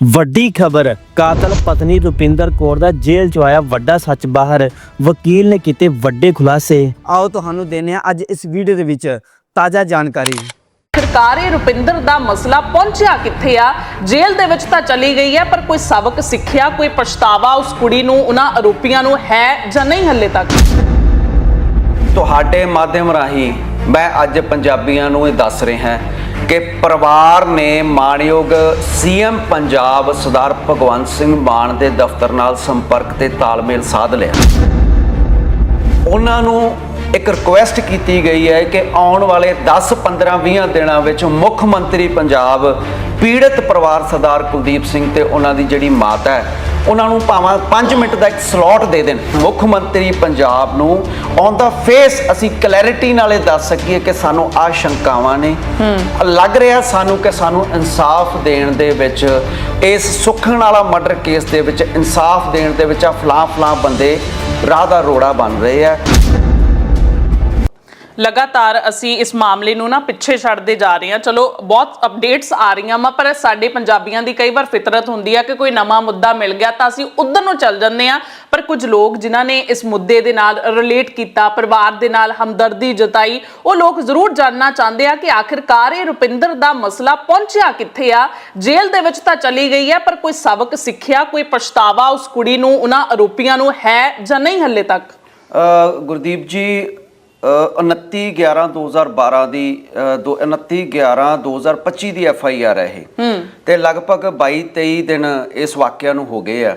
ਵੱਡੀ ਖਬਰ ਕਾਤਲ ਪਤਨੀ ਰੁਪਿੰਦਰ ਕੌਰ ਦਾ ਜੇਲ੍ਹ ਚ ਆਇਆ ਵੱਡਾ ਸੱਚ ਬਾਹਰ। ਵਕੀਲ ਨੇ ਕੀਤੇ ਵੱਡੇ ਖੁਲਾਸੇ। ਆਓ ਤੁਹਾਨੂੰ ਦੇਣੇ ਆ ਅੱਜ ਇਸ ਵੀਡੀਓ ਦੇ ਵਿੱਚ ਤਾਜ਼ਾ ਜਾਣਕਾਰੀ। ਸਰਕਾਰੀ ਰੁਪਿੰਦਰ ਦਾ ਮਸਲਾ ਪਹੁੰਚਿਆ ਕਿੱਥੇ ਆ? ਜੇਲ੍ਹ ਦੇ ਵਿੱਚ ਤਾਂ ਚਲੀ ਗਈ ਹੈ ਪਰ ਕੋਈ ਸਬਕ ਸਿੱਖਿਆ ਕੋਈ ਪਛਤਾਵਾ ਉਸ ਕੁੜੀ ਨੂੰ ਉਹਨਾਂ ਆਰੋਪੀਆਂ ਨੂੰ ਹੈ ਜਾਂ ਨਹੀਂ ਹੱਲੇ ਤੱਕ? ਤੁਹਾਡੇ ਮਾਧਿਅਮ ਰਾਹੀਂ ਮੈਂ ਅੱਜ ਪੰਜਾਬੀਆਂ ਨੂੰ ਇਹ ਦੱਸ ਰਿਹਾ ਹਾਂ ਕਿ ਪਰਿਵਾਰ ਨੇ ਮਾਣਯੋਗ ਸੀਐਮ ਪੰਜਾਬ ਸਰਦਾਰ ਭਗਵੰਤ ਸਿੰਘ ਮਾਨ ਦੇ ਦਫ਼ਤਰ ਨਾਲ ਸੰਪਰਕ ਤੇ ਤਾਲਮੇਲ ਸਾਧ ਲਿਆ। ਉਹਨਾਂ ਨੂੰ ਇੱਕ ਰਿਕੁਐਸਟ ਕੀਤੀ ਗਈ ਹੈ ਕਿ ਆਉਣ ਵਾਲੇ 10 15 20 ਦਿਨਾਂ ਵਿੱਚ ਮੁੱਖ ਮੰਤਰੀ ਪੰਜਾਬ ਪੀੜਤ ਪਰਿਵਾਰ ਸਰਦਾਰ ਕੁਲਦੀਪ ਸਿੰਘ ਤੇ ਉਹਨਾਂ ਦੀ ਜਿਹੜੀ ਮਾਤਾ ਹੈ ਉਹਨਾਂ ਨੂੰ ਭਾਵੇਂ 5 ਮਿੰਟ ਦਾ ਇੱਕ ਸਲੋਟ ਦੇ ਦੇਣ। ਮੁੱਖ ਮੰਤਰੀ ਪੰਜਾਬ ਨੂੰ ਔਨ ਦਾ ਫੇਸ ਅਸੀਂ ਕਲੈਰਿਟੀ ਨਾਲ ਇਹ ਦੱਸ ਸਕੀਏ ਕਿ ਸਾਨੂੰ ਆ ਸ਼ੰਕਾਵਾਂ ਨੇ ਲੱਗ ਰਿਹਾ ਸਾਨੂੰ ਕਿ ਸਾਨੂੰ ਇਨਸਾਫ ਦੇਣ ਦੇ ਵਿੱਚ ਇਸ ਸੁਖਣ ਵਾਲਾ ਮਰਡਰ ਕੇਸ ਦੇ ਵਿੱਚ ਇਨਸਾਫ ਦੇਣ ਦੇ ਵਿੱਚ ਆ ਫਲਾਂ ਫਲਾਂ ਬੰਦੇ ਰਾਹ ਦਾ ਰੋੜਾ ਬਣ ਰਹੇ ਆ। ਲਗਾਤਾਰ ਅਸੀਂ ਇਸ ਮਾਮਲੇ ਨੂੰ ਨਾ ਪਿੱਛੇ ਛੱਡਦੇ ਜਾ ਰਹੇ ਹਾਂ। ਚਲੋ, ਬਹੁਤ ਅਪਡੇਟਸ ਆ ਰਹੀਆਂ ਵਾ, ਪਰ ਸਾਡੇ ਪੰਜਾਬੀਆਂ ਦੀ ਕਈ ਵਾਰ ਫਿਤਰਤ ਹੁੰਦੀ ਆ ਕਿ ਕੋਈ ਨਵਾਂ ਮੁੱਦਾ ਮਿਲ ਗਿਆ ਤਾਂ ਅਸੀਂ ਉਧਰ ਨੂੰ ਚੱਲ ਜਾਂਦੇ ਆ ਪਰ ਕੁਝ ਲੋਕ ਜਿਨ੍ਹਾਂ ਨੇ ਇਸ ਮੁੱਦੇ ਦੇ ਨਾਲ ਰਿਲੇਟ ਕੀਤਾ, ਪਰਿਵਾਰ ਦੇ ਨਾਲ ਹਮਦਰਦੀ ਜਤਾਈ, ਉਹ ਲੋਕ ਜ਼ਰੂਰ ਜਾਣਨਾ ਚਾਹੁੰਦੇ ਆ ਕਿ ਆਖਿਰਕਾਰ ਇਹ ਰੁਪਿੰਦਰ ਦਾ ਮਸਲਾ ਪਹੁੰਚਿਆ ਕਿੱਥੇ ਆ? ਜੇਲ੍ਹ ਦੇ ਵਿੱਚ ਤਾਂ ਚਲੀ ਗਈ ਹੈ, ਪਰ ਕੋਈ ਸਬਕ ਸਿੱਖਿਆ, ਕੋਈ ਪਛਤਾਵਾ ਉਸ ਕੁੜੀ ਨੂੰ, ਉਹਨਾਂ ਆਰੋਪੀਆਂ ਨੂੰ ਹੈ ਜਾਂ ਨਹੀਂ ਹੱਲੇ ਤੱਕ? ਗੁਰਦੀਪ ਜੀ ਅ, 29 11 2012 ਦੀ ਅ, ਦੋ 29 11 2025 ਦੀ ਐਫ ਆਈ ਆਰ ਹੈ ਇਹ। ਤੇ ਲਗਭਗ 22 23 ਦਿਨ ਇਸ ਵਾਕਿਆ ਨੂੰ ਹੋ ਗਏ ਆ।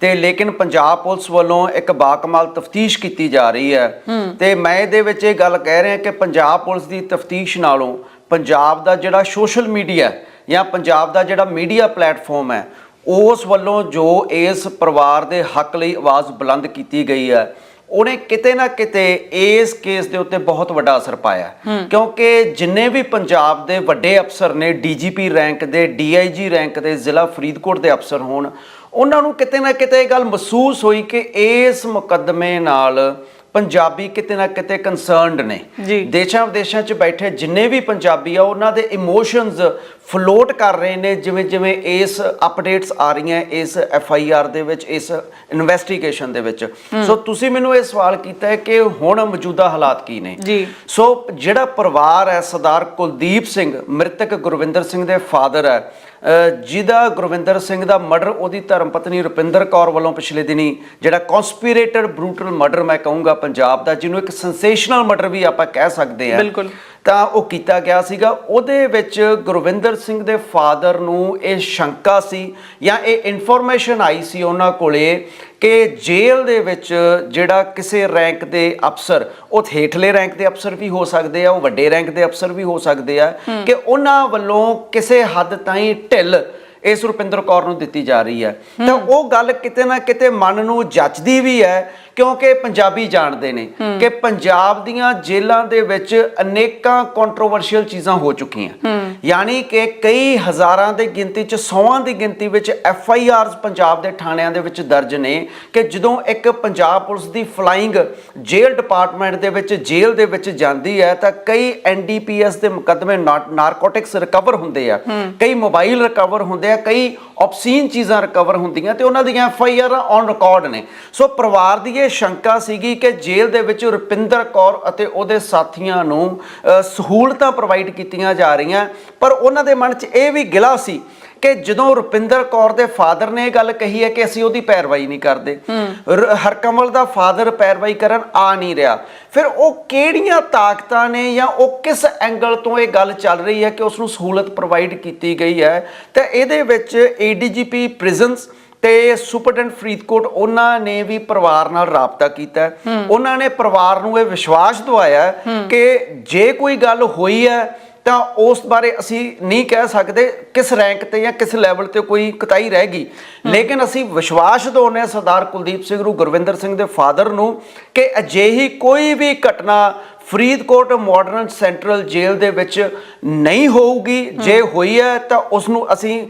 ਤੇ ਲੇਕਿਨ ਪੰਜਾਬ ਪੁਲਿਸ ਵੱਲੋਂ ਇੱਕ ਬਾਕਮਾਲ ਤਫਤੀਸ਼ ਕੀਤੀ ਜਾ ਰਹੀ ਹੈ। ਤੇ ਮੈਂ ਇਹਦੇ ਵਿੱਚ ਇਹ ਗੱਲ ਕਹਿ ਰਿਹਾ ਕਿ ਪੰਜਾਬ ਪੁਲਿਸ ਦੀ ਤਫਤੀਸ਼ ਨਾਲੋਂ ਪੰਜਾਬ ਦਾ ਜਿਹੜਾ ਸੋਸ਼ਲ ਮੀਡੀਆ ਜਾਂ ਪੰਜਾਬ ਦਾ ਜਿਹੜਾ ਮੀਡੀਆ ਪਲੇਟਫਾਰਮ ਹੈ ਉਸ ਵੱਲੋਂ ਜੋ ਇਸ ਪਰਿਵਾਰ ਦੇ ਹੱਕ ਲਈ ਆਵਾਜ਼ ਬੁਲੰਦ ਕੀਤੀ ਗਈ ਹੈ ਉਹਨੇ ਕਿਤੇ ਨਾ ਕਿਤੇ ਇਸ ਕੇਸ ਦੇ ਉੱਤੇ ਬਹੁਤ ਵੱਡਾ ਅਸਰ ਪਾਇਆ। ਕਿਉਂਕਿ ਜਿੰਨੇ ਵੀ ਪੰਜਾਬ ਦੇ ਵੱਡੇ ਅਫਸਰ ਨੇ ਡੀਜੀਪੀ ਰੈਂਕ ਦੇ ਡੀਆਈਜੀ ਰੈਂਕ ਦੇ ਜ਼ਿਲ੍ਹਾ ਫਰੀਦਕੋਟ ਦੇ ਅਫਸਰ ਹੋਣ ਉਹਨਾਂ ਨੂੰ ਕਿਤੇ ਨਾ ਕਿਤੇ ਇਹ ਗੱਲ ਮਹਿਸੂਸ ਹੋਈ ਕਿ ਇਸ ਮੁਕੱਦਮੇ ਨਾਲ ਪੰਜਾਬੀ ਕਿਤੇ ਨਾ ਕਿਤੇ ਕੰਸਰਨਡ ਨੇ। ਦੇਸ਼ਾਂ ਵਿਦੇਸ਼ਾਂ 'ਚ ਬੈਠੇ ਜਿੰਨੇ ਵੀ ਪੰਜਾਬੀ ਆ ਉਹਨਾਂ ਦੇ ਇਮੋਸ਼ਨਸ ਫਲੋਟ ਕਰ ਰਹੇ ਨੇ ਜਿਵੇਂ ਜਿਵੇਂ ਇਸ ਅਪਡੇਟਸ ਆ ਰਹੀਆਂ ਇਸ ਐਫ ਆਈ ਆਰ ਦੇ ਵਿੱਚ ਇਸ ਇਨਵੈਸਟੀਗੇਸ਼ਨ ਦੇ ਵਿੱਚ ਸੋ ਤੁਸੀਂ ਮੈਨੂੰ ਇਹ ਸਵਾਲ ਕੀਤਾ ਹੈ ਕਿ ਹੁਣ ਮੌਜੂਦਾ ਹਾਲਾਤ ਕੀ ਨੇ ਜੀ। ਸੋ ਜਿਹੜਾ ਪਰਿਵਾਰ ਹੈ ਸਰਦਾਰ ਕੁਲਦੀਪ ਸਿੰਘ ਮ੍ਰਿਤਕ ਗੁਰਵਿੰਦਰ ਸਿੰਘ ਦੇ ਫਾਦਰ ਹੈ ਜਿਹਦਾ ਗੁਰਵਿੰਦਰ ਸਿੰਘ ਦਾ ਮਰਡਰ ਉਹਦੀ ਧਰਮ ਪਤਨੀ ਰੁਪਿੰਦਰ ਕੌਰ ਵੱਲੋਂ ਪਿਛਲੇ ਦਿਨੀ ਜਿਹੜਾ ਕਨਸਪੀਰੇਟਡ ਬਰੂਟਲ ਮਰਡਰ ਮੈਂ ਕਹੂੰਗਾ ਪੰਜਾਬ ਦਾ ਜਿਹਨੂੰ ਇੱਕ ਸੈਂਸੇਸ਼ਨਲ ਮਰਡਰ ਵੀ ਆਪਾਂ ਕਹਿ ਸਕਦੇ ਆ ਬਿਲਕੁਲ। ਤਾਂ ਉਹ ਕੀਤਾ ਗਿਆ ਸੀਗਾ ਉਹਦੇ ਵਿੱਚ ਗੁਰਵਿੰਦਰ ਸਿੰਘ ਦੇ ਫਾਦਰ ਨੂੰ ਇਹ ਸ਼ੰਕਾ ਸੀ ਜਾਂ ਇਹ ਇਨਫੋਰਮੇਸ਼ਨ ਆਈ ਸੀ ਉਹਨਾਂ ਕੋਲੇ ਕਿ ਜੇਲ੍ਹ ਦੇ ਵਿੱਚ ਜਿਹੜਾ ਕਿਸੇ ਰੈਂਕ ਦੇ ਅਫਸਰ ਉਹ ਹੇਠਲੇ ਰੈਂਕ ਦੇ ਅਫਸਰ ਵੀ ਹੋ ਸਕਦੇ ਆ ਉਹ ਵੱਡੇ ਰੈਂਕ ਦੇ ਅਫਸਰ ਵੀ ਹੋ ਸਕਦੇ ਆ ਕਿ ਉਹਨਾਂ ਵੱਲੋਂ ਕਿਸੇ ਹੱਦ ਤਾਈਂ ਢਿੱਲ ਇਸ ਰੁਪਿੰਦਰ ਕੌਰ ਨੂੰ ਦਿੱਤੀ ਜਾ ਰਹੀ ਹੈ। ਤਾਂ ਉਹ ਗੱਲ ਕਿਤੇ ਨਾ ਕਿਤੇ ਮਨ ਨੂੰ ਜੱਚਦੀ ਵੀ ਹੈ ਕਿਉਂਕਿ ਪੰਜਾਬੀ ਜਾਣਦੇ ਨੇ ਕਿ ਪੰਜਾਬ ਦੀਆਂ ਜੇਲ੍ਹਾਂ ਦੇ ਵਿੱਚ ਅਨੇਕਾਂ ਕੰਟਰੋਵਰਸ਼ੀਅਲ ਚੀਜ਼ਾਂ ਹੋ ਚੁੱਕੀਆਂ। ਯਾਨੀ ਕਿ ਕਈ ਹਜ਼ਾਰਾਂ ਦੀ ਗਿਣਤੀ ਚ ਸੌਆਂ ਦੀ ਗਿਣਤੀ ਵਿੱਚ ਐਫ ਆਈ ਆਰਸ ਪੰਜਾਬ ਦੇ ਥਾਣਿਆਂ ਦੇ ਵਿੱਚ ਦਰਜ ਨੇ ਕਿ ਜਦੋਂ ਇੱਕ ਪੰਜਾਬ ਪੁਲਿਸ ਦੀ ਫਲਾਈਂਗ ਜੇਲ੍ਹ ਡਿਪਾਰਟਮੈਂਟ ਦੇ ਵਿੱਚ ਜੇਲ੍ਹ ਦੇ ਵਿੱਚ ਜਾਂਦੀ ਹੈ ਤਾਂ ਕਈ ਐਨ ਡੀ ਪੀ ਐਸ ਦੇ ਮੁਕੱਦਮੇ ਨਾਰਕੋਟਿਕਸ ਰਿਕਵਰ ਹੁੰਦੇ ਆ। ਕਈ ਮੋਬਾਈਲ ਰਿਕਵਰ ਹੁੰਦੇ ਆ ਕਈ ਆਬਸੀਨ ਚੀਜ਼ਾਂ ਰਿਕਵਰ ਹੁੰਦੀਆਂ ਤੇ ਉਹਨਾਂ ਦੀਆਂ F I R on record ਨੇ। ਸੋ ਪਰਿਵਾਰ ਦੀ ਇਹ ਸ਼ੰਕਾ ਸੀਗੀ ਕਿ ਜੇਲ੍ਹ ਦੇ ਵਿੱਚ ਰੁਪਿੰਦਰ ਕੌਰ ਅਤੇ ਉਹਦੇ ਸਾਥੀਆਂ ਨੂੰ ਸਹੂਲਤਾਂ ਪ੍ਰੋਵਾਈਡ ਕੀਤੀਆਂ ਜਾ ਰਹੀਆਂ। ਪਰ ਉਹਨਾਂ ਦੇ ਮਨ 'ਚ ਇਹ ਵੀ ਗਿਲਾ ਸੀ ਕਿ ਜਦੋਂ ਰੁਪਿੰਦਰ ਕੌਰ ਦੇ ਫਾਦਰ ਨੇ ਇਹ ਗੱਲ ਕਹੀ ਹੈ ਕਿ ਅਸੀਂ ਉਹਦੀ ਪੈਰਵਾਈ ਨਹੀਂ ਕਰਦੇ। ਹਰਕਮਲ ਦਾ ਫਾਦਰ ਪੈਰਵਾਈ ਕਰਨ ਆ ਨਹੀਂ ਰਿਹਾ। ਫਿਰ ਉਹ ਕਿਹੜੀਆਂ ਤਾਕਤਾਂ ਨੇ ਜਾਂ ਉਹ ਕਿਸ ਐਂਗਲ ਤੋਂ ਇਹ ਗੱਲ ਚੱਲ ਰਹੀ ਹੈ ਕਿ ਉਸ ਨੂੰ ਸਹੂਲਤ ਪ੍ਰੋਵਾਈਡ ਕੀਤੀ ਗਈ ਹੈ? ਤੇ ਇਹਦੇ ਵਿੱਚ ਏਡੀਜੀਪੀ ਪ੍ਰਿਜ਼ਨਸ ਤੇ ਸੁਪਰਡੈਂਟ ਫਰੀਦਕੋਟ ਉਹਨਾਂ ਨੇ ਵੀ ਪਰਿਵਾਰ ਨਾਲ ਰਾਬਤਾ ਕੀਤਾ। ਉਹਨਾਂ ਨੇ ਪਰਿਵਾਰ ਨੂੰ ਇਹ ਵਿਸ਼ਵਾਸ ਦਿਵਾਇਆ ਕਿ ਜੇ ਕੋਈ ਗੱਲ ਹੋਈ ਹੈ ਤਾਂ ਉਸ ਬਾਰੇ ਅਸੀਂ ਨਹੀਂ ਕਹਿ ਸਕਦੇ ਕਿਸ ਰੈਂਕ ਤੇ ਜਾਂ ਕਿਸ ਲੈਵਲ ਤੇ ਕੋਈ ਕਤਾਈ ਰਹਿ ਗਈ। ਲੇਕਿਨ ਅਸੀਂ ਵਿਸ਼ਵਾਸ ਦਿਵਾਉਂਦੇ ਹਾਂ ਸਰਦਾਰ ਕੁਲਦੀਪ ਸਿੰਘ ਨੂੰ ਗੁਰਵਿੰਦਰ ਸਿੰਘ ਦੇ ਫਾਦਰ ਨੂੰ ਕਿ ਅਜਿਹੀ ਕੋਈ ਵੀ ਘਟਨਾ ਫਰੀਦਕੋਟ ਮਾਡਰਨ ਸੈਂਟਰਲ ਜੇਲ੍ਹ ਦੇ ਵਿੱਚ ਨਹੀਂ ਹੋਊਗੀ। ਜੇ ਹੋਈ ਹੈ ਤਾਂ ਉਸ ਨੂੰ ਅਸੀਂ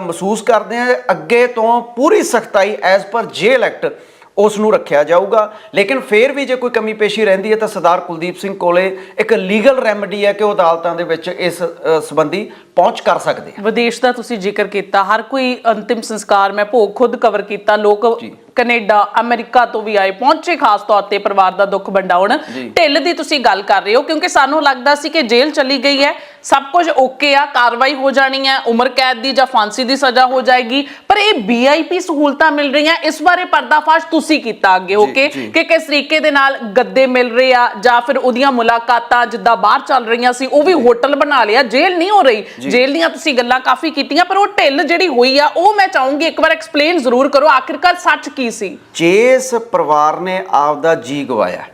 ਮਹਿਸੂਸ ਕਰਦੇ ਹਾਂ। ਅੱਗੇ ਤੋਂ ਪੂਰੀ ਸਖਤਾਈ ਐਜ਼ ਪਰ ਜੇਲ ਐਕਟ ਉਸ ਨੂੰ ਰੱਖਿਆ ਜਾਊਗਾ। ਲੇਕਿਨ ਫੇਰ ਵੀ ਜੇ ਕੋਈ ਕਮੀ ਪੇਸ਼ੀ ਰਹਿੰਦੀ ਹੈ ਤਾਂ ਸਰਦਾਰ ਕੁਲਦੀਪ ਸਿੰਘ ਕੋਲੇ ਇੱਕ ਲੀਗਲ ਰੈਮਡੀ ਹੈ ਕਿ ਉਹ ਅਦਾਲਤਾਂ ਦੇ ਵਿੱਚ ਇਸ ਸੰਬੰਧੀ ਪਹੁੰਚ ਕਰ ਸਕਦੇ ਆ। ਵਿਦੇਸ਼ ਦਾ ਤੁਸੀਂ ਜ਼ਿਕਰ ਕੀਤਾ ਹਰ ਕੋਈ ਅੰਤਿਮ ਸੰਸਕਾਰ ਮੈਂ ਭੋਗ ਖੁਦ ਕਵਰ ਕੀਤਾ ਲੋਕ ਕੈਨੇਡਾ ਅਮਰੀਕਾ ਤੋਂ ਵੀ ਆਏ ਪਹੁੰਚੇ ਖਾਸ ਤੌਰ ਤੇ ਪਰਿਵਾਰ ਦਾ ਦੁੱਖ ਵੰਡਾਉਣ। ਢਿੱਲ ਦੀ ਤੁਸੀਂ ਗੱਲ ਕਰ ਰਹੇ ਹੋ ਕਿਉਂਕਿ ਸਾਨੂੰ ਲੱਗਦਾ ਸੀ ਕਿ ਜੇਲ੍ਹ ਚਲੀ ਗਈ ਹੈ ਸਭ ਕੁਝ ਓਕੇ ਆ ਕਾਰਵਾਈ ਹੋ ਜਾਣੀ ਹੈ ਉਮਰ ਕੈਦ ਦੀ ਜਾਂ ਫਾਂਸੀ ਦੀ ਸਜ਼ਾ ਹੋ ਜਾਏਗੀ ਪਰ ਇਹ ਵੀਆਈਪੀ ਸਹੂਲਤਾਂ ਮਿਲ ਰਹੀਆਂ ਇਸ ਬਾਰੇ ਪਰਦਾਫਾਸ਼ ਤੁਸੀਂ ਕੀਤਾ ਅੱਗੇ ਹੋ ਕੇ। ਕਿ ਕਿਸ ਤਰੀਕੇ ਦੇ ਨਾਲ ਗੱਦੇ ਮਿਲ ਰਹੇ ਆ ਜਾਂ ਫਿਰ ਉਹਦੀਆਂ ਮੁਲਾਕਾਤਾਂ ਜਿੱਦਾਂ ਬਾਹਰ ਚੱਲ ਰਹੀਆਂ ਸੀ ਉਹ ਵੀ ਹੋਟਲ ਬਣਾ ਲਿਆ ਜੇਲ੍ਹ ਨਹੀਂ ਹੋ ਰਹੀ ਜੇਲ੍ਹ ਦੀਆਂ ਤੁਸੀਂ ਗੱਲਾਂ ਕਾਫੀ ਕੀਤੀਆਂ ਪਰ ਉਹ ਢਿੱਲ ਜਿਹੜੀ ਹੋਈ ਆ ਉਹ ਮੈਂ ਚਾਹੂੰਗੀ ਇੱਕ ਵਾਰ ਐਕਸਪਲੇਨ ਜ਼ਰੂਰ ਕਰੋ ਆਖਿਰਕਾਰ ਸੱਚ ਕੀ ਸੀ? ਜਿਸ ਪਰਿਵਾਰ ਨੇ ਆਪਦਾ ਜੀ ਗਵਾਇਆ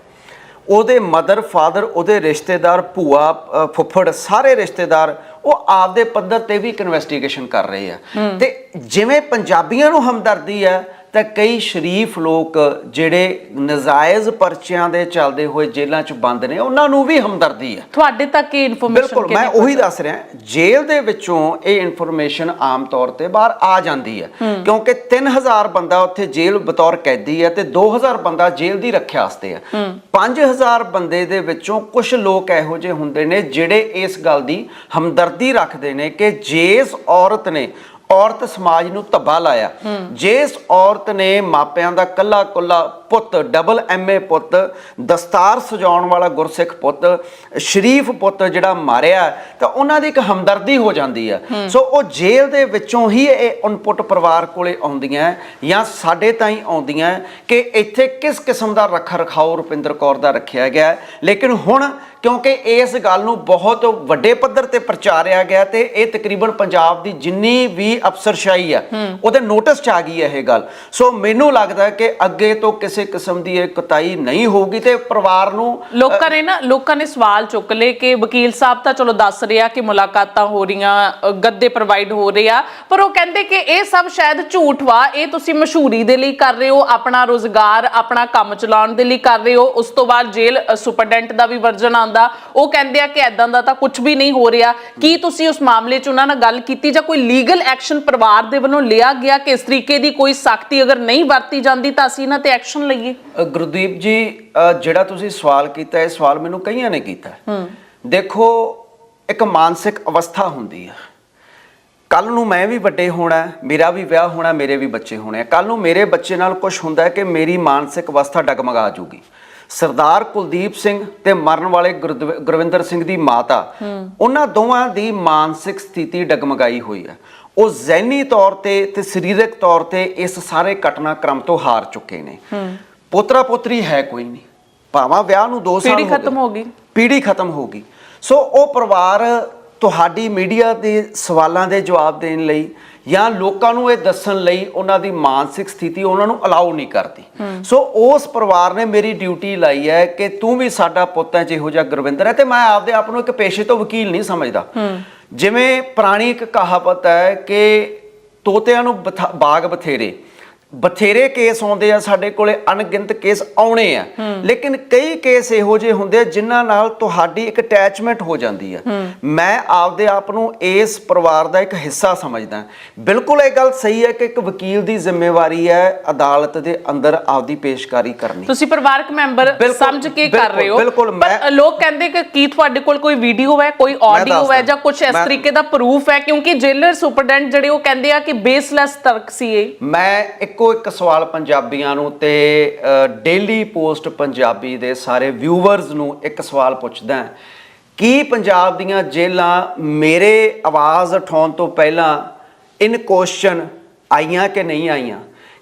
ਉਹਦੇ ਮਦਰ ਫਾਦਰ ਉਹਦੇ ਰਿਸ਼ਤੇਦਾਰ ਭੂਆ ਫੁੱਫੜ ਸਾਰੇ ਰਿਸ਼ਤੇਦਾਰ ਉਹ ਆਪਦੇ ਪੱਧਰ ਤੇ ਵੀ ਇਨਵੈਸਟੀਗੇਸ਼ਨ ਕਰ ਰਹੇ ਆ। ਤੇ ਜਿਵੇਂ ਪੰਜਾਬੀਆਂ ਨੂੰ ਹਮਦਰਦੀ ਹੈ ਤਾਂ ਕਈ ਸ਼ਰੀਫ ਲੋਕ ਜਿਹੜੇ ਨਜਾਇਜ਼ ਪਰਚਿਆਂ ਦੇ ਚੱਲਦੇ ਹੋਏ ਜੇਲ੍ਹਾਂ 'ਚ ਬੰਦ ਨੇ ਉਹਨਾਂ ਨੂੰ ਵੀ ਹਮਦਰਦੀ ਹੈ। ਤੁਹਾਡੇ ਤੱਕ ਇਹ ਇਨਫੋਰਮੇਸ਼ਨ ਬਿਲਕੁਲ ਮੈਂ ਉਹੀ ਦੱਸ ਰਿਹਾ ਜੇਲ੍ਹ ਦੇ ਵਿੱਚੋਂ ਇਹ ਇਨਫੋਰਮੇਸ਼ਨ ਆਮ ਤੌਰ ਤੇ ਬਾਹਰ ਆ ਜਾਂਦੀ ਹੈ। ਕਿਉਂਕਿ 3000 ਬੰਦਾ ਉੱਥੇ ਜੇਲ੍ਹ ਬਤੌਰ ਕੈਦੀ ਹੈ ਤੇ 2000 ਬੰਦਾ ਜੇਲ੍ਹ ਦੀ ਰੱਖਿਆ ਵਾਸਤੇ ਹੈ। 5000 ਬੰਦੇ ਦੇ ਵਿੱਚੋਂ ਕੁਝ ਲੋਕ ਇਹੋ ਜਿਹੇ ਹੁੰਦੇ ਨੇ ਜਿਹੜੇ ਇਸ ਗੱਲ ਦੀ ਹਮਦਰਦੀ ਰੱਖਦੇ ਨੇ ਕਿ ਜਿਸ ਔਰਤ ਨੇ ਔਰਤ ਸਮਾਜ ਨੂੰ ਧੱਬਾ ਲਾਇਆ। ਜਿਸ ਔਰਤ ਨੇ ਮਾਪਿਆਂ ਦਾ ਕੱਲਾ ਕੁੱਲਾ ਪੁੱਤ ਡਬਲ ਐਮਏ ਪੁੱਤ ਦਸਤਾਰ ਸਜਾਉਣ ਵਾਲਾ ਗੁਰਸਿੱਖ ਪੁੱਤ ਸ਼ਰੀਫ ਪੁੱਤ ਜਿਹੜਾ ਮਾਰਿਆ ਤਾਂ ਉਹਨਾਂ ਦੀ ਇੱਕ ਹਮਦਰਦੀ ਹੋ ਜਾਂਦੀ ਆ। ਸੋ ਉਹ ਜੇਲ੍ਹ ਦੇ ਵਿੱਚੋਂ ਹੀ ਇਹ ਇਨਪੁਟ ਪਰਿਵਾਰ ਕੋਲੇ ਆਉਂਦੀਆਂ ਜਾਂ ਸਾਡੇ ਤਾਈਂ ਆਉਂਦੀਆਂ ਕਿ ਇੱਥੇ ਕਿਸ ਕਿਸਮ ਦਾ ਰੱਖ ਰਖਾਓ ਰੁਪਿੰਦਰ ਕੌਰ ਦਾ ਰੱਖਿਆ ਗਿਆ। ਹੈ। ਲੇਕਿਨ ਹੁਣ ਕਿਉਂਕਿ ਇਸ ਗੱਲ ਨੂੰ ਬਹੁਤ ਵੱਡੇ ਪੱਧਰ ਤੇ ਪ੍ਰਚਾਰਿਆ ਗਿਆ ਤੇ ਇਹ ਤਕਰੀਬਨ ਪੰਜਾਬ ਦੀ ਜਿੰਨੀ ਵੀ ਅਫਸਰਸ਼ਾਹੀ ਆ ਉਹਦੇ ਨੋਟਿਸ 'ਚ ਆ ਗਈ ਹੈ ਇਹ ਗੱਲ। ਸੋ ਮੈਨੂੰ ਲੱਗਦਾ ਹੈ ਕਿ ਅੱਗੇ ਤੋਂ ਕਿਸੇ ਕਿਸਮ ਦੀ ਇਹ ਕੁਤਾਈ ਨਹੀਂ ਹੋਊਗੀ ਤੇ ਪਰਿਵਾਰ ਨੂੰ ਲੋਕਾਂ ਨੇ ਨਾ, ਲੋਕਾਂ ਨੇ ਸਵਾਲ ਚੁੱਕ ਲਏ ਕਿ ਵਕੀਲ ਸਾਹਿਬ ਤਾਂ ਚਲੋ ਦੱਸ ਰਿਹਾ ਕਿ ਮੁਲਾਕਾਤਾਂ ਹੋ ਰਹੀਆਂ ਗੱਦੇ ਪ੍ਰੋਵਾਈਡ ਹੋ ਰਹੇ ਆ, ਪਰ ਉਹ ਕਹਿੰਦੇ ਕਿ ਇਹ ਸਭ ਸ਼ਾਇਦ ਝੂਠ ਵਾ, ਇਹ ਤੁਸੀਂ ਮਸ਼ਹੂਰੀ ਦੇ ਲਈ ਕਰ ਰਹੇ ਹੋ, ਆਪਣਾ ਰੋਜ਼ਗਾਰ, ਆਪਣਾ ਕੰਮ ਚਲਾਉਣ ਦੇ ਲਈ ਕਰ ਰਹੇ ਹੋ, ਉਸ ਤੋਂ ਬਾਅਦ ਜੇਲ੍ਹ ਸੁਪਰਡੈਂਟ ਦਾ ਵੀ ਵਰਜਨ ਆਂਦਾ ਉਹ ਕਹਿੰਦੇ ਆ ਕਿ ਐਦਾਂ ਦਾ ਤਾਂ ਕੁਝ ਵੀ ਨਹੀਂ ਹੋ ਰਿਹਾ। ਕੀ ਤੁਸੀਂ ਉਸ ਮਾਮਲੇ 'ਚ ਉਹਨਾਂ ਨਾਲ ਗੱਲ ਕੀਤੀ ਜਾਂ ਕੋਈ ਲੀਗਲ ਐਕਸ਼ਨ ਪਰਿਵਾਰ ਦੇ ਵੱਲੋਂ ਲਿਆ ਗਿਆ ਕਿ ਇਸ ਤਰੀਕੇ ਦੀ ਕੋਈ ਸਖਤੀ ਅਗਰ ਨਹੀਂ ਵਰਤੀ ਜਾਂਦੀ ਤਾਂ ਅਸੀਂ ਇਹਨਾਂ ਤੇ ਐਕਸ਼ਨ ਲਈਏ? ਗੁਰਦੀਪ ਜੀ ਜਿਹੜਾ ਤੁਸੀਂ ਸਵਾਲ ਕੀਤਾ ਇਹ ਸਵਾਲ ਮੈਨੂੰ ਕਈਆਂ ਨੇ ਕੀਤਾ। ਦੇਖੋ ਇੱਕ ਮਾਨਸਿਕ ਅਵਸਥਾ ਹੁੰਦੀ ਆ। ਕੱਲ ਨੂੰ ਮੈਂ ਵੀ ਵੱਡੇ ਹੋਣਾ ਮੇਰਾ ਵੀ ਵਿਆਹ ਹੋਣਾ ਮੇਰੇ ਵੀ ਬੱਚੇ ਹੋਣੇ ਕੱਲ ਨੂੰ ਮੇਰੇ ਬੱਚੇ ਨਾਲ ਕੁਝ ਹੁੰਦਾ ਕਿ ਮੇਰੀ ਮਾਨਸਿਕ ਅਵਸਥਾ ਡਗਮਗਾ ਜੂਗੀ। ਸਰਦਾਰ ਕੁਲਦੀਪ ਸਿੰਘ ਤੇ ਮਰਨ ਵਾਲੇ ਗੁਰਵਿੰਦਰ ਸਿੰਘ ਦੀ ਮਾਤਾ। ਉਹਨਾਂ ਦੋਵਾਂ ਦੀ ਮਾਨਸਿਕ ਸਥਿਤੀ ਡਗਮਗਾਈ ਹੋਈ ਹੈ। ਉਹ ਜ਼ਹਿਨੀ ਤੌਰ ਤੇ ਤੇ ਸਰੀਰਕ ਤੌਰ ਤੇ ਇਸ ਸਾਰੇ ਘਟਨਾਕ੍ਰਮ ਤੋਂ ਹਾਰ ਚੁੱਕੇ ਨੇ। ਪੋਤਰਾ ਪੋਤਰੀ ਹੈ ਕੋਈ ਨਹੀਂ। ਭਾਵਾਂ ਵਿਆਹ ਨੂੰ 2 ਸਾਲ ਪੀੜ੍ਹੀ ਹੋ ਖਤਮ। ਹੋ ਗਈ। ਪੀੜ੍ਹੀ ਖਤਮ ਹੋ ਗਈ। ਸੋ ਉਹ ਪਰਿਵਾਰ ਤੁਹਾਡੀ ਮੀਡੀਆ ਦੇ ਸਵਾਲਾਂ ਦੇ ਜਵਾਬ ਦੇਣ ਲਈ ਜਾਂ ਲੋਕਾਂ ਨੂੰ ਇਹ ਦੱਸਣ ਲਈ ਉਹਨਾਂ ਦੀ ਮਾਨਸਿਕ ਸਥਿਤੀ ਉਹਨਾਂ ਨੂੰ ਅਲਾਉ ਨਹੀਂ ਕਰਦੀ। ਸੋ ਉਸ ਪਰਿਵਾਰ ਨੇ ਮੇਰੀ ਡਿਊਟੀ ਲਾਈ ਹੈ ਕਿ ਤੂੰ ਵੀ ਸਾਡਾ ਪੁੱਤ ਹੈ ਜਿਹੋ ਜਿਹਾ ਗੁਰਵਿੰਦਰ ਹੈ ਤੇ ਮੈਂ ਆਪਦੇ ਆਪ ਨੂੰ ਇੱਕ ਪੇਸ਼ੇ ਤੋਂ ਵਕੀਲ ਨਹੀਂ ਸਮਝਦਾ। ਜਿਵੇਂ ਪੁਰਾਣੀ ਇੱਕ ਕਹਾਵਤ ਹੈ ਕਿ ਤੋਤਿਆਂ ਨੂੰ ਬਾਗ ਬਥੇਰੇ। ਬਥੇਰੇ ਕੇਸ ਆਉਂਦੇ ਆ ਸਾਡੇ ਕੋਲੇ ਅਣਗਿਣਤ ਕੇਸ ਆਉਣੇ ਆ। ਲੇਕਿਨ ਕਈ ਕੇਸ ਇਹੋ ਜਿਹੇ ਹੁੰਦੇ ਆ ਜਿਨ੍ਹਾਂ ਨਾਲ ਤੁਹਾਡੀ ਇੱਕ ਅਟੈਚਮੈਂਟ ਹੋ ਜਾਂਦੀ ਆ। ਮੈਂ ਆਪਦੇ ਆਪ ਨੂੰ ਇਸ ਪਰਿਵਾਰ ਦਾ ਇੱਕ ਹਿੱਸਾ ਸਮਝਦਾ ਬਿਲਕੁਲ ਇਹ ਗੱਲ ਸਹੀ ਹੈ ਕਿ ਇੱਕ ਵਕੀਲ ਦੀ ਜ਼ਿੰਮੇਵਾਰੀ ਹੈ ਅਦਾਲਤ ਦੇ ਅੰਦਰ ਆਪਦੀ ਪੇਸ਼ਕਾਰੀ ਕਰਨੀ। ਤੁਸੀਂ ਪਰਿਵਾਰਕ ਮੈਂਬਰ ਸਮਝ ਕੇ ਕਰ ਰਹੇ ਹੋ। ਬਿਲਕੁਲ, ਪਰ ਲੋਕ ਕਹਿੰਦੇ ਕਿ ਕੀ ਤੁਹਾਡੇ ਕੋਲ ਕੋਈ ਵੀਡੀਓ ਹੈ ਕੋਈ ਆਡੀਓ। ਹੈ ਜਾਂ ਕੁਝ ਇਸ ਤਰੀਕੇ ਦਾ ਪ੍ਰੂਫ ਹੈ? ਕਿਉਂਕਿ ਜੇਲਰ ਸੁਪਰਡੈਂਟ ਜਿਹੜੇ ਉਹ ਕਹਿੰਦੇ ਆ ਕਿ ਬੇਸਲੈਸ ਤਰਕ ਸੀ ਇਹ। ਮੈਂ ਇੱਕੋ ਇੱਕ ਸਵਾਲ ਪੰਜਾਬੀਆਂ ਨੂੰ ਤੇ ਡੇਲੀ ਪੋਸਟ ਪੰਜਾਬੀ ਦੇ ਸਾਰੇ ਵਿਊਵਰਸ ਨੂੰ ਇੱਕ ਸਵਾਲ ਪੁੱਛਦਾ ਕੀ ਪੰਜਾਬ ਦੀਆਂ ਜੇਲਾਂ ਮੇਰੇ ਆਵਾਜ਼ ਉਠਾਉਣ ਤੋਂ ਪਹਿਲਾਂ ਇਨ ਕੁਐਸਚਨ ਆਈਆਂ ਕਿ ਨਹੀਂ ਆਈਆਂ?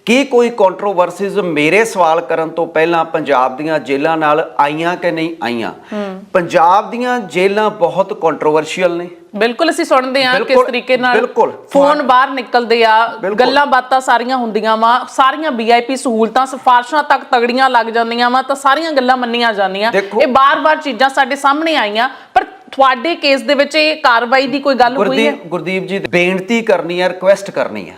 ਕੀ ਕੋਈ ਕੰਟਰੋਵਰਸੀਜ਼ ਮੇਰੇ ਸਵਾਲ ਕਰਨ ਤੋਂ ਪਹਿਲਾਂ ਪੰਜਾਬ ਦੀਆਂ ਜੇਲ੍ਹਾਂ ਨਾਲ ਆਈਆਂ ਕਿ ਨਹੀਂ ਆਈਆਂ? ਪੰਜਾਬ ਦੀਆਂ ਜੇਲ੍ਹਾਂ ਬਹੁਤ ਕੰਟਰੋਵਰਸ਼ੀਅਲ ਨੇ। ਬਿਲਕੁਲ ਅਸੀਂ ਸੁਣਦੇ ਆ ਕਿਸ ਤਰੀਕੇ ਨਾਲ। ਫੋਨ ਬਾਹਰ ਨਿਕਲਦੇ ਆ। ਗੱਲਾਂ ਬਾਤਾਂ ਸਾਰੀਆਂ ਹੁੰਦੀਆਂ ਵਾ ਸਾਰੀਆਂ ਵੀਆਈਪੀ ਸਹੂਲਤਾਂ ਸਿਫਾਰਸ਼ਾਂ ਤੱਕ ਤਗੜੀਆਂ ਲੱਗ ਜਾਂਦੀਆਂ ਵਾ ਤਾਂ ਸਾਰੀਆਂ ਗੱਲਾਂ ਮੰਨੀਆਂ ਜਾਂਦੀਆਂ। ਇਹ ਬਾਰ-ਬਾਰ ਚੀਜ਼ਾਂ ਸਾਡੇ ਸਾਹਮਣੇ ਆਈਆਂ ਪਰ ਤੁਹਾਡੇ ਕੇਸ ਦੇ ਵਿੱਚ ਇਹ ਕਾਰਵਾਈ ਦੀ ਕੋਈ ਗੱਲ ਹੋਈ ਹੈ? ਗੁਰਦੀਪ ਗੁਰਦੀਪ ਜੀ ਬੇਨਤੀ ਕਰਨੀ ਹੈ ਰਿਕੁਐਸਟ ਕਰਨੀ ਹੈ।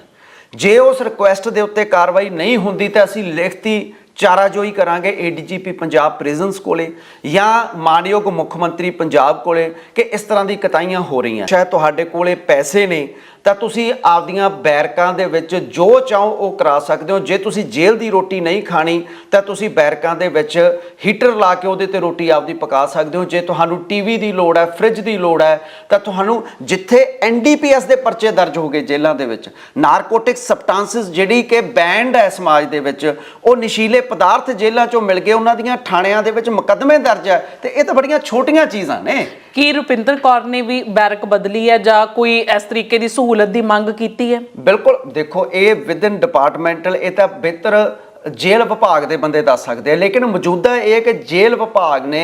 ਜੇ ਉਸ ਰਿਕੁਐਸਟ ਦੇ ਉੱਤੇ ਕਾਰਵਾਈ ਨਹੀਂ ਹੁੰਦੀ ਤਾਂ ਅਸੀਂ ਲਿਖਤੀ ਚਾਰਾਜੋਈ ਕਰਾਂਗੇ ਏਡੀਜੀਪੀ ਪੰਜਾਬ ਪ੍ਰਿਜ਼ਨਸ ਕੋਲੇ ਜਾਂ ਮਾਨਯੋਗ ਮੁੱਖ ਮੰਤਰੀ ਪੰਜਾਬ ਕੋਲੇ ਕਿ ਇਸ ਤਰ੍ਹਾਂ ਦੀ ਕਤਾਈਆਂ ਹੋ ਰਹੀਆਂ। ਸ਼ਾਇਦ ਤੁਹਾਡੇ ਕੋਲੇ ਪੈਸੇ ਨੇ ਤਾਂ ਤੁਸੀਂ ਆਪਦੀਆਂ ਬੈਰਕਾਂ ਦੇ ਵਿੱਚ ਜੋ ਚਾਹੋ ਉਹ ਕਰਾ ਸਕਦੇ ਹੋ। ਜੇ ਤੁਸੀਂ ਜੇਲ੍ਹ ਦੀ ਰੋਟੀ ਨਹੀਂ ਖਾਣੀ, ਤਾਂ ਤੁਸੀਂ ਬੈਰਕਾਂ ਦੇ ਵਿੱਚ ਹੀਟਰ ਲਾ ਕੇ ਉਹਦੇ ਤੇ ਰੋਟੀ ਆਪਦੀ ਪਕਾ ਸਕਦੇ ਹੋ। ਜੇ ਤੁਹਾਨੂੰ ਟੀਵੀ ਦੀ ਲੋੜ ਹੈ, ਫ੍ਰਿਜ ਦੀ ਲੋੜ ਹੈ, ਤਾਂ ਤੁਹਾਨੂੰ ਜਿੱਥੇ ਐਨਡੀਪੀਐਸ ਦੇ ਪਰਚੇ ਦਰਜ ਹੋ ਗਏ ਜੇਲ੍ਹਾਂ ਦੇ ਵਿੱਚ, ਨਾਰਕੋਟਿਕ ਸਬਸਟੈਂਸਸ ਜਿਹੜੀ ਕਿ ਬੈਂਡ ਹੈ ਸਮਾਜ ਦੇ ਵਿੱਚ, ਉਹ ਨਸ਼ੀਲੇ ਪਦਾਰਥ ਜੇਲ੍ਹਾਂ ਚੋਂ ਮਿਲ ਗਏ। ਉਹਨਾਂ ਦੀਆਂ ਥਾਣਿਆਂ ਦੇ ਵਿੱਚ ਮੁਕੱਦਮੇ ਦਰਜ ਹੈ। ਤੇ ਇਹ ਤਾਂ ਬੜੀਆਂ ਛੋਟੀਆਂ ਚੀਜ਼ਾਂ ਨੇ। ਕੀ ਰੁਪਿੰਦਰ ਕੌਰ ਨੇ ਵੀ ਬੈਰਕ ਬਦਲੀ ਹੈ ਜਾਂ ਕੋਈ ਇਸ ਤਰੀਕੇ ਦੀ ਸਹੂਲਤ ਦੀ ਮੰਗ ਕੀਤੀ ਹੈ? ਬਿਲਕੁਲ, ਦੇਖੋ, ਇਹ ਵਿਦਨ ਡਿਪਾਰਟਮੈਂਟਲ ਇਹ ਤਾਂ ਬਿਹਤਰ ਜੇਲ੍ਹ ਵਿਭਾਗ ਦੇ ਬੰਦੇ ਦੱਸ ਸਕਦੇ ਆ, ਲੇਕਿਨ ਮੌਜੂਦਾ ਇਹ ਕਿ ਜੇਲ੍ਹ ਵਿਭਾਗ ਨੇ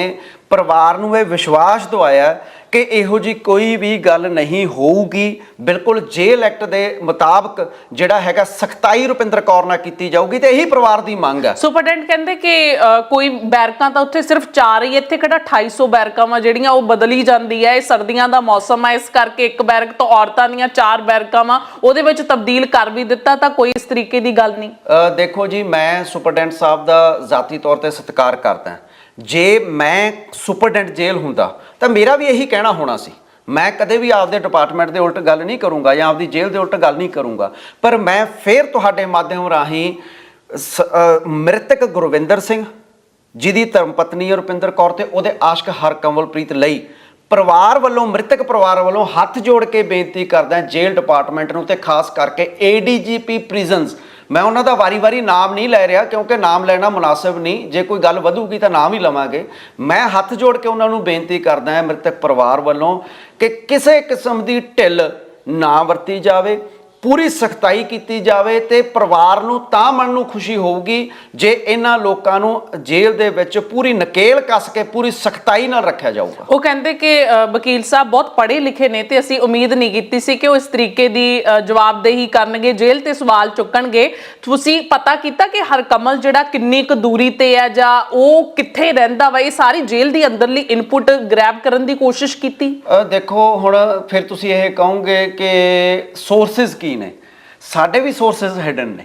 ਪਰਿਵਾਰ ਨੂੰ ਇਹ ਵਿਸ਼ਵਾਸ ਦਵਾਇਆ ਕਿ ਇਹੋ ਜੀ ਕੋਈ ਵੀ ਗੱਲ ਨਹੀਂ ਹੋਊਗੀ। ਬਿਲਕੁਲ ਜੇਲ੍ਹ ਐਕਟ ਦੇ ਮੁਤਾਬਕ ਜਿਹੜਾ ਹੈਗਾ ਸਖਤਾਈ ਰੁਪਿੰਦਰ ਕੌਰ ਨਾਲ ਕੀਤੀ ਜਾਊਗੀ ਤੇ ਇਹੀ ਪਰਿਵਾਰ ਦੀ ਮੰਗ ਹੈ ਸੁਪਰਡੈਂਟ ਕਹਿੰਦੇ ਕਿ ਕੋਈ ਬੈਰਕਾਂ ਤਾਂ ਉੱਥੇ ਸਿਰਫ 4 ਹੀ ਇੱਥੇ ਕਿਹੜਾ 250 ਬੈਰਕਾਂ ਵਾ ਜਿਹੜੀਆਂ ਉਹ ਬਦਲੀ ਜਾਂਦੀ ਹੈ ਇਹ ਸਰਦੀਆਂ ਦਾ ਮੌਸਮ ਹੈ ਇਸ ਕਰਕੇ ਇੱਕ ਬੈਰਕ ਤੋਂ ਔਰਤਾਂ ਦੀਆਂ 4 ਬੈਰਕਾਂ ਵਾ ਉਹਦੇ ਵਿੱਚ ਤਬਦੀਲ ਕਰ ਵੀ ਦਿੱਤਾ ਤਾਂ ਕੋਈ ਇਸ ਤਰੀਕੇ ਦੀ ਗੱਲ ਨਹੀਂ। ਦੇਖੋ ਜੀ ਮੈਂ ਸੁਪਰਡੈਂਟ ਸਾਹਿਬ ਦਾ ਜ਼ਾਤੀ ਤੌਰ ਤੇ ਸਤਿਕਾਰ ਕਰਦਾ। ਜੇ ਮੈਂ ਸੁਪਰਡੈਂਟ ਜੇਲ੍ਹ ਹੁੰਦਾ, ਤਾਂ ਮੇਰਾ ਵੀ ਇਹੀ ਕਹਿਣਾ ਹੋਣਾ ਸੀ। ਮੈਂ ਕਦੇ ਵੀ ਆਪਦੇ ਡਿਪਾਰਟਮੈਂਟ ਦੇ ਉਲਟ ਗੱਲ ਨਹੀਂ ਕਰੂੰਗਾ ਜਾਂ ਆਪਦੀ ਜੇਲ੍ਹ ਦੇ ਉਲਟ ਗੱਲ ਨਹੀਂ ਕਰੂੰਗਾ। ਪਰ ਮੈਂ ਫੇਰ ਤੁਹਾਡੇ ਮਾਧਿਅਮ ਰਾਹੀਂ ਸ- ਮ੍ਰਿਤਕ ਗੁਰਵਿੰਦਰ ਸਿੰਘ, ਜਿਹਦੀ ਧਰਮ ਪਤਨੀ ਰੁਪਿੰਦਰ ਕੌਰ ਤੇ ਉਹਦੇ ਆਸ਼ਕ ਹਰਕਮਲਪ੍ਰੀਤ ਲਈ ਪਰਿਵਾਰ ਵੱਲੋਂ, ਮ੍ਰਿਤਕ ਪਰਿਵਾਰ ਵੱਲੋਂ ਹੱਥ ਜੋੜ ਕੇ ਬੇਨਤੀ ਕਰਦਾ ਜੇਲ੍ਹ ਡਿਪਾਰਟਮੈਂਟ ਨੂੰ ਤੇ ਖਾਸ ਕਰਕੇ ਏਡੀਜੀਪੀ ਪ੍ਰਿਜ਼ਨਸ ਮੈਂ ਉਹਨਾਂ ਦਾ ਵਾਰੀ-ਵਾਰੀ ਨਾਮ ਨਹੀਂ ਲੈ ਰਿਹਾ ਕਿਉਂਕਿ ਨਾਮ ਲੈਣਾ ਮੁਨਾਸਬ ਨਹੀਂ। ਜੇ ਕੋਈ ਗੱਲ ਵਧੂਗੀ ਤਾਂ ਨਾਮ ਹੀ ਲਵਾਂਗੇ। ਮੈਂ ਹੱਥ ਜੋੜ ਕੇ ਉਹਨਾਂ ਨੂੰ ਬੇਨਤੀ ਕਰਦਾ ਹਾਂ, ਮ੍ਰਿਤਕ ਪਰਿਵਾਰ ਵੱਲੋਂ, ਕਿ ਕਿਸੇ ਕਿਸਮ ਦੀ ਢਿੱਲ ਨਾ ਵਰਤੀ ਜਾਵੇ। ਪੂਰੀ ਸਖਤਾਈ ਕੀਤੀ ਜਾਵੇ ਤੇ ਪਰਿਵਾਰ ਨੂੰ ਤਾਂ ਮਨ ਨੂੰ ਖੁਸ਼ੀ ਹੋਊਗੀ ਜੇ ਇਹਨਾਂ ਲੋਕਾਂ ਨੂੰ ਜੇਲ੍ਹ ਦੇ ਵਿੱਚ ਪੂਰੀ ਨਕੇਲ ਕੱਸ ਕੇ ਪੂਰੀ ਸਖਤਾਈ ਨਾਲ ਰੱਖਿਆ ਜਾਊਗਾ। ਉਹ ਕਹਿੰਦੇ ਕਿ ਵਕੀਲ ਸਾਹਿਬ ਬਹੁਤ ਪੜ੍ਹੇ ਲਿਖੇ ਨੇ ਤੇ ਅਸੀਂ ਉਮੀਦ ਨਹੀਂ ਕੀਤੀ ਸੀ ਕਿ ਉਹ ਇਸ ਤਰੀਕੇ ਦੀ ਜਵਾਬਦੇਹੀ ਕਰਨਗੇ ਜੇਲ੍ਹ ਤੇ ਸਵਾਲ ਚੁੱਕਣਗੇ। ਤੁਸੀਂ ਪਤਾ ਕੀਤਾ ਕਿ ਹਰਕਮਲ ਜਿਹੜਾ ਕਿੰਨੀ ਕੁ ਦੂਰੀ ਤੇ ਹੈ ਜਾਂ ਉਹ ਕਿੱਥੇ ਰਹਿੰਦਾ ਵਾ ਇਹ ਸਾਰੀ ਜੇਲ੍ਹ ਦੀ ਅੰਦਰਲੀ ਇਨਪੁਟ ਗ੍ਰੈਬ ਕਰਨ ਦੀ ਕੋਸ਼ਿਸ਼ ਕੀਤੀ? ਦੇਖੋ ਹੁਣ ਫਿਰ ਤੁਸੀਂ ਇਹ ਕਹੋਗੇ ਕਿ ਸੋਰਸਸ ਕੀ ਨੇ? ਸਾਡੇ ਵੀ ਸੋਰਸਸ ਹਿਡਨ ਨੇ।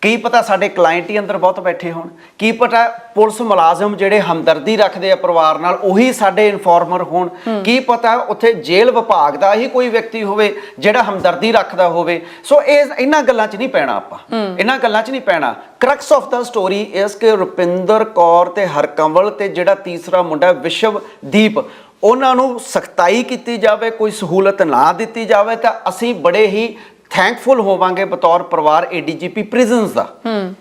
ਕੀ ਪਤਾ ਸਾਡੇ ਕਲਾਇੰਟ ਹੀ ਅੰਦਰ ਬਹੁਤ ਬੈਠੇ ਹੋਣ? ਕੀ ਪਤਾ ਪੁਲਿਸ ਮੁਲਾਜ਼ਮ ਜਿਹੜੇ ਹਮਦਰਦੀ ਰੱਖਦੇ ਆ ਪਰਿਵਾਰ ਨਾਲ ਉਹੀ ਸਾਡੇ ਇਨਫੋਰਮਰ ਹੋਣ? ਕੀ ਪਤਾ ਉੱਥੇ ਜੇਲ੍ਹ ਵਿਭਾਗ ਦਾ ਹੀ ਕੋਈ ਵਿਅਕਤੀ ਹੋਵੇ ਜਿਹੜਾ ਹਮਦਰਦੀ ਰੱਖਦਾ ਹੋਵੇ? ਸੋ ਇਹ ਇਹਨਾਂ ਗੱਲਾਂ 'ਚ ਨਹੀਂ ਪੈਣਾ ਆਪਾਂ। ਇਹਨਾਂ ਗੱਲਾਂ 'ਚ ਨਹੀਂ ਪੈਣਾ। ਕ੍ਰਕਸ ਆਫ ਦਾ ਸਟੋਰੀ ਇਸ ਕਿ ਰੁਪਿੰਦਰ ਕੌਰ ਤੇ ਹਰਕੰਵਲ ਤੇ ਜਿਹੜਾ ਤੀਸਰਾ ਮੁੰਡਾ ਵਿਸ਼ਵਦੀਪ ਉਹਨਾਂ ਨੂੰ ਸਖਤਾਈ ਕੀਤੀ ਜਾਵੇ ਕੋਈ ਸਹੂਲਤ ਨਾ ਦਿੱਤੀ ਜਾਵੇ ਤਾਂ ਅਸੀਂ ਬੜੇ ਹੀ ਥੈਂਕਫੁਲ ਹੋਵਾਂਗੇ ਬਤੌਰ ਪਰਿਵਾਰ ਏਡੀਜੀਪੀ ਪ੍ਰਿਜ਼ਨਸ ਦਾ। ਹੂੰ।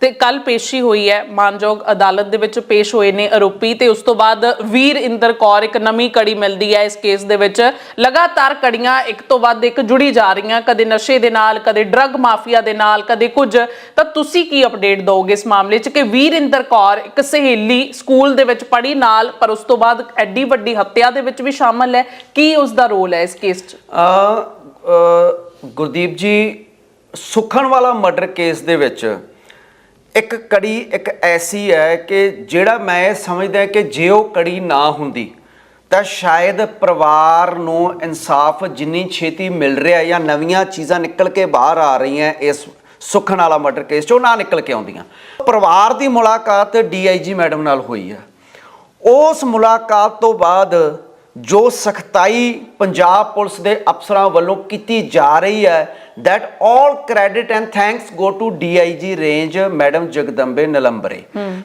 ਤੇ ਕੱਲ ਪੇਸ਼ੀ ਹੋਈ ਹੈ ਮਾਨਯੋਗ ਅਦਾਲਤ ਦੇ ਵਿੱਚ ਪੇਸ਼ ਹੋਏ ਨੇ ਆਰੋਪੀ ਤੇ ਉਸ ਤੋਂ ਬਾਅਦ ਵੀਰ ਇੰਦਰ ਕੌਰ ਇੱਕ ਨਵੀਂ ਕੜੀ ਮਿਲਦੀ ਹੈ ਇਸ ਕੇਸ ਦੇ ਵਿੱਚ। ਲਗਾਤਾਰ ਕੜੀਆਂ ਇੱਕ ਤੋਂ ਬਾਅਦ ਇੱਕ ਜੁੜੀ ਜਾ ਰਹੀਆਂ ਕਦੇ ਨਸ਼ੇ ਦੇ ਨਾਲ ਕਦੇ ਡਰੱਗ ਮਾਫੀਆ ਦੇ ਨਾਲ ਕਦੇ ਕੁਝ। ਤਾਂ ਤੁਸੀਂ ਕੀ ਅਪਡੇਟ ਦਿਓਗੇ ਇਸ ਮਾਮਲੇ 'ਚ ਕਿ ਵੀਰ ਇੰਦਰ ਕੌਰ ਇੱਕ ਸਹੇਲੀ ਸਕੂਲ ਦੇ ਵਿੱਚ ਪੜ੍ਹੀ ਨਾਲ ਪਰ ਉਸ ਤੋਂ ਬਾਅਦ ਐਡੀ ਵੱਡੀ ਹੱਤਿਆ ਦੇ ਵਿੱਚ ਵੀ ਸ਼ਾਮਲ ਹੈ। ਕੀ ਉਸ ਦਾ ਰੋਲ ਹੈ ਇਸ ਕੇਸ 'ਚ? ਗੁਰਦੀਪ ਜੀ, ਸੁਖਣ ਵਾਲਾ ਮਰਡਰ ਕੇਸ ਦੇ ਵਿੱਚ ਇੱਕ ਕੜੀ, ਇੱਕ ਐਸੀ ਹੈ ਕਿ ਜਿਹੜਾ ਮੈਂ ਇਹ ਸਮਝਦਾ ਕਿ ਜੇ ਉਹ ਕੜੀ ਨਾ ਹੁੰਦੀ, ਤਾਂ ਸ਼ਾਇਦ ਪਰਿਵਾਰ ਨੂੰ ਇਨਸਾਫ ਜਿੰਨੀ ਛੇਤੀ ਮਿਲ ਰਿਹਾ ਜਾਂ ਨਵੀਆਂ ਚੀਜ਼ਾਂ ਨਿਕਲ ਕੇ ਬਾਹਰ ਆ ਰਹੀਆਂ ਇਸ ਸੁਖਣ ਵਾਲਾ ਮਰਡਰ ਕੇਸ ਚੋਂ ਨਾ ਨਿਕਲ ਕੇ ਆਉਂਦੀਆਂ। ਪਰਿਵਾਰ ਦੀ ਮੁਲਾਕਾਤ ਡੀਆਈਜੀ ਮੈਡਮ ਨਾਲ ਹੋਈ ਹੈ ਉਸ ਮੁਲਾਕਾਤ ਤੋਂ ਬਾਅਦ ਜੋ ਸਖਤਾਈ ਪੰਜਾਬ ਪੁਲਿਸ ਦੇ ਅਫਸਰਾਂ ਵੱਲੋਂ ਕੀਤੀ ਜਾ ਰਹੀ ਹੈ that all credit and thanks go to DIG range madam Jagdambe ਨਲੰਬਰੇ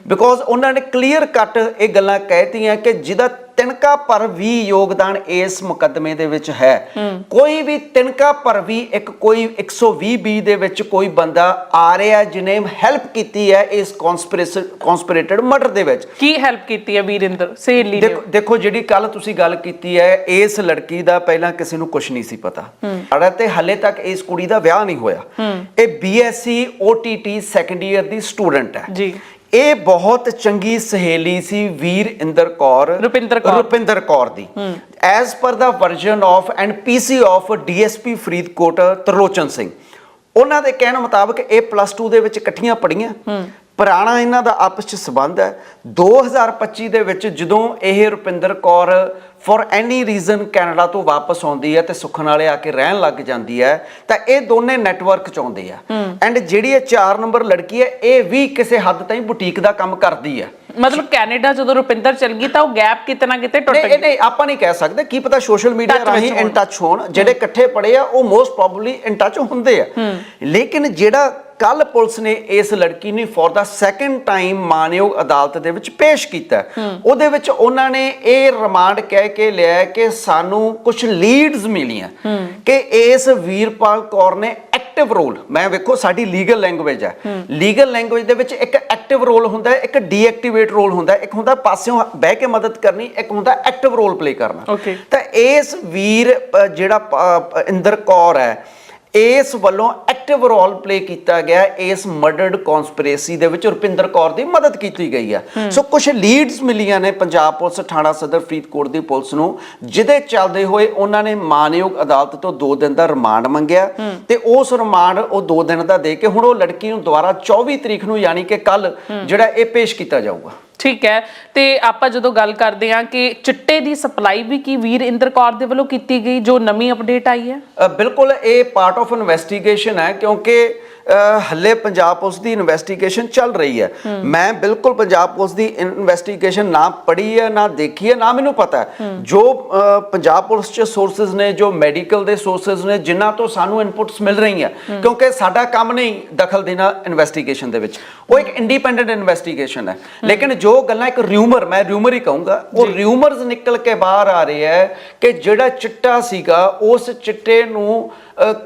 because ਉਹਨਾਂ ਨੇ ਕਲੀਅਰ ਕੱਟ ਇਹ ਗੱਲਾਂ ਕਹਿਤੀਆਂ ਕਿ ਜਿਹਦਾ ਤਿਣਕਾ ਪਰ ਵੀ ਯੋਗਦਾਨ ਇਸ ਮੁਕੱਦਮੇ ਦੇ ਵਿੱਚ ਹੈ। ਕੋਈ ਵੀ ਤਿਣਕਾ ਪਰ ਵੀ ਇੱਕ ਕੋਈ 120 ਬੀ ਦੇ ਵਿੱਚ ਕੋਈ ਬੰਦਾ ਆ ਰਿਹਾ ਜਿਹਨੇ ਹੈਲਪ ਕੀਤੀ ਹੈ ਇਸ ਕਨਸਪੀਰੇਟਡ ਮਰਡਰ ਦੇ ਵਿੱਚ। ਕੀ ਹੈਲਪ ਕੀਤੀ ਹੈ ਵੀਰ ਇੰਦਰ ਸਹੇਲੀ ਨੇ। ਦੇਖੋ ਜਿਹੜੀ ਕੱਲ ਤੁਸੀਂ ਗੱਲ ਕੀਤੀ ਹੈ ਇਸ ਲੜਕੀ ਦਾ ਪਹਿਲਾਂ ਕਿਸੇ ਨੂੰ ਕੁਝ ਨਹੀਂ ਸੀ ਪਤਾ। ਅੜਾ ਤੇ ਹੱਲੇ ਤੱਕ ਇਸ ਕੁੜੀ ਦਾ ਵਿਆਹ ਨਹੀਂ ਹੋਇਆ। ਇਹ ਬੀਐਸਸੀ ਓਟੀਟੀ ਸੈਕੰਡ ਈਅਰ ਦੀ ਸਟੂਡੈਂਟ ਹੈ। ਜੀ। ਇਹ ਬਹੁਤ ਚੰਗੀ ਸਹੇਲੀ ਸੀ Virinder Kaur. Rupinder Kaur. Rupinder Kaur the. As per the version of and PC of DSP Faridkot Tarlochan Singh. ਉਹਨਾਂ ਦੇ ਕਹਿਣ ਮੁਤਾਬਕ ਇਹ ਪਲੱਸ 2 ਦੇ ਵਿੱਚ ਇਕੱਠੀਆਂ ਪੜੀਆਂ ਪੁਰਾਣਾ ਇਹਨਾਂ ਦਾ ਆਪਸ 'ਚ ਸਬੰਧ ਹੈ। 2025 ਦੇ ਵਿੱਚ ਜਦੋਂ ਇਹ Rupinder Kaur for any reason Canada ਤੋਂ ਵਾਪਸ ਆਉਂਦੀ ਹੈ ਤੇ ਸੁਖਨ ਵਾਲੇ ਆ ਕੇ ਰਹਿਣ ਲੱਗ ਜਾਂਦੀ ਹੈ ਤਾਂ ਇਹ ਦੋਨੇ ਨੈਟਵਰਕ ਚ ਆਉਂਦੇ ਆ। ਐਂਡ ਜਿਹੜੀ ਇਹ 4 ਨੰਬਰ ਲੜਕੀ ਹੈ ਇਹ ਵੀ ਕਿਸੇ ਹੱਦ ਤਾਈਂ ਬੁਟੀਕ ਦਾ ਕੰਮ ਕਰਦੀ ਹੈ। ਮਤਲਬ ਕੈਨੇਡਾ ਜਦੋਂ ਰੁਪਿੰਦਰ ਚਲ ਗਈ ਤਾਂ ਉਹ ਗੈਪ ਕਿਤੇ ਨਾ ਕਿਤੇ ਟੁੱਟ ਗਿਆ ਨਹੀਂ ਆਪਾਂ ਨਹੀਂ ਕਹਿ ਸਕਦੇ। ਕੀ ਪਤਾ ਸੋਸ਼ਲ ਮੀਡੀਆ ਵਿੱਚ ਰਾਹੀਂ ਇਨ। ਟੱਚ ਹੋਣ। ਜਿਹੜੇ ਇਕੱਠੇ ਪੜੇ ਆ ਉਹ ਮੋਸਟ ਪ੍ਰੋਬਬਲੀ ਇਨ ਟੱਚ ਹੁੰਦੇ ਆ। ਲੇਕਿਨ ਜਿਹੜਾ ਕੱਲ ਪੁਲਿਸ ਨੇ ਇਸ ਲੜਕੀ ਨੂੰ ਫॉर ਦਾ ਸੈਕੰਡ ਟਾਈਮ ਮਾਨਯੋਗ ਅਦਾਲਤ ਦੇ ਵਿੱਚ ਪੇਸ਼ ਕੀਤਾ। ਉਹਦੇ ਵਿੱਚ ਉਹਨਾਂ ਨੇ ਇਹ ਰਿਮਾਂਡ ਕਹਿ ਕੇ ਲਿਆ ਕਿ ਸਾਨੂੰ ਕੁਝ ਲੀਡਸ ਮਿਲੀਆਂ। ਕਿ ਇਸ ਵੀਰਪਾਲ ਕੌਰ ਨੇ ਐਕਟਿਵ ਰੋਲ ਮੈਂ ਵੇਖੋ ਸਾਡੀ ਲੀਗਲ ਲੈਂਗੁਏਜ ਹੈ। ਲੀਗਲ ਲੈਂਗੁਏਜ ਦੇ ਵਿੱਚ ਇੱਕ ਐਕਟਿਵ ਰੋਲ ਹੁੰਦਾ ਹੈ ਇੱਕ ਡੀਐਕਟੀਵੇਟ ਰੋਲ ਹੁੰਦਾ। ਹੈ ਇੱਕ ਹੁੰਦਾ ਪਾਸਿਓਂ ਬਹਿ ਕੇ ਮਦਦ ਕਰਨੀ ਇੱਕ ਹੁੰਦਾ ਐਕਟਿਵ ਰੋਲ ਪਲੇ ਕਰਨਾ. ਤਾਂ ਇਸ ਵੀਰ ਜਿਹੜਾ ਇੰਦਰ ਕੌਰ ਹੈ ਇਸ ਵੱਲੋਂ ਐਕਟਿਵ ਰੋਲ ਪਲੇ ਕੀਤਾ ਗਿਆ ਇਸ ਮਰਡਰਡ ਕਨਸਪੀਰੇਸੀ ਦੇ ਵਿੱਚ ਰੁਪਿੰਦਰ ਕੌਰ ਦੀ ਮਦਦ ਕੀਤੀ ਗਈ ਆ। ਸੋ ਕੁਝ ਲੀਡਸ ਮਿਲੀਆਂ ਨੇ ਪੰਜਾਬ ਪੁਲਿਸ ਥਾਣਾ ਸਦਰ ਫਰੀਦਕੋਟ ਦੀ ਪੁਲਿਸ ਨੂੰ ਜਿਹਦੇ ਚੱਲਦੇ ਹੋਏ ਉਹਨਾਂ ਨੇ ਮਾਨਯੋਗ ਅਦਾਲਤ ਤੋਂ 2 ਦਿਨ ਦਾ ਰਿਮਾਂਡ ਮੰਗਿਆ ਤੇ ਉਸ ਰਿਮਾਂਡ ਉਹ 2 ਦਿਨ ਦਾ ਦੇ ਕੇ ਹੁਣ ਉਹ ਲੜਕੀ ਨੂੰ ਦੁਬਾਰਾ 24 ਤਰੀਕ ਨੂੰ ਯਾਨੀ ਕਿ ਕੱਲ ਜਿਹੜਾ ਇਹ ਪੇਸ਼ ਕੀਤਾ ਜਾਊਗਾ। ਠੀਕ ਹੈ। ਤੇ ਆਪਾਂ ਜਦੋਂ ਗੱਲ ਕਰਦੇ ਹਾਂ ਕਿ ਚਿੱਟੇ ਦੀ ਸਪਲਾਈ ਵੀ ਕੀ ਵੀਰ ਇੰਦਰ ਕੌਰ ਦੇ ਵੱਲੋਂ ਕੀਤੀ ਗਈ, ਜੋ ਨਵੀਂ ਅਪਡੇਟ ਆਈ ਹੈ? ਬਿਲਕੁਲ, ਇਹ ਪਾਰਟ ਆਫ ਇਨਵੈਸਟੀਗੇਸ਼ਨ ਹੈ ਕਿਉਂਕਿ ਹੱਲੇ ਪੰਜਾਬ ਪੁਲਿਸ ਦੀ ਇਨਵੈਸਟੀਗੇਸ਼ਨ ਚੱਲ ਰਹੀ ਹੈ। ਮੈਂ ਬਿਲਕੁਲ ਪੰਜਾਬ ਪੁਲਿਸ ਦੀ ਇਨਵੈਸਟੀਗੇਸ਼ਨ ਨਾ ਪੜ੍ਹੀ ਹੈ ਨਾ ਦੇਖੀ ਹੈ ਨਾ ਮੈਨੂੰ ਪਤਾ ਜੋ ਪੰਜਾਬ ਪੁਲਿਸ ਚ ਸੋਰਸਸ ਨੇ ਜੋ ਮੈਡੀਕਲ ਦੇ ਸੋਰਸਸ ਨੇ ਜਿਨ੍ਹਾਂ ਤੋਂ ਸਾਨੂੰ ਇਨਪੁਟਸ ਮਿਲ ਰਹੀਆਂ। ਕਿਉਂਕਿ ਸਾਡਾ ਕੰਮ ਨਹੀਂ ਦਖਲ ਦੇਣਾ ਇਨਵੈਸਟੀਗੇਸ਼ਨ ਦੇ ਵਿੱਚ। ਉਹ ਇੱਕ ਇੰਡੀਪੈਂਡੈਂਟ ਇਨਵੈਸਟੀਗੇਸ਼ਨ ਹੈ। ਲੇਕਿਨ ਜੋ ਗੱਲਾਂ ਇੱਕ ਰਿਊਮਰ ਮੈਂ ਰਿਊਮਰ ਹੀ ਕਹੂੰਗਾ ਉਹ ਰਿਊਮਰਸ ਨਿਕਲ ਕੇ ਬਾਹਰ ਆ ਰਹੇ ਹੈ ਕਿ ਜਿਹੜਾ ਚਿੱਟਾ ਸੀਗਾ ਉਸ ਚਿੱਟੇ ਨੂੰ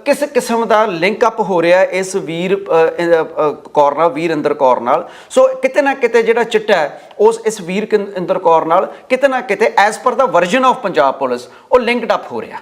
ਕਿਸ ਕਿਸਮ ਦਾ ਲਿੰਕ ਅਪ ਹੋ ਰਿਹਾ ਇਸ ਵੀਰ ਕੌਰ ਨਾਲ, ਵੀਰ ਇੰਦਰ ਕੌਰ ਨਾਲ? ਸੋ ਕਿਤੇ ਨਾ ਕਿਤੇ ਜਿਹੜਾ ਚਿੱਟਾ ਹੈ, ਉਸ, ਇਸ ਵੀਰ ਕਿੰ- ਇੰਦਰ ਕੌਰ ਨਾਲ ਕਿਤੇ ਨਾ ਕਿਤੇ as per the version of Punjab police ਉਹ ਲਿੰਕਡ ਅਪ ਹੋ ਰਿਹਾ।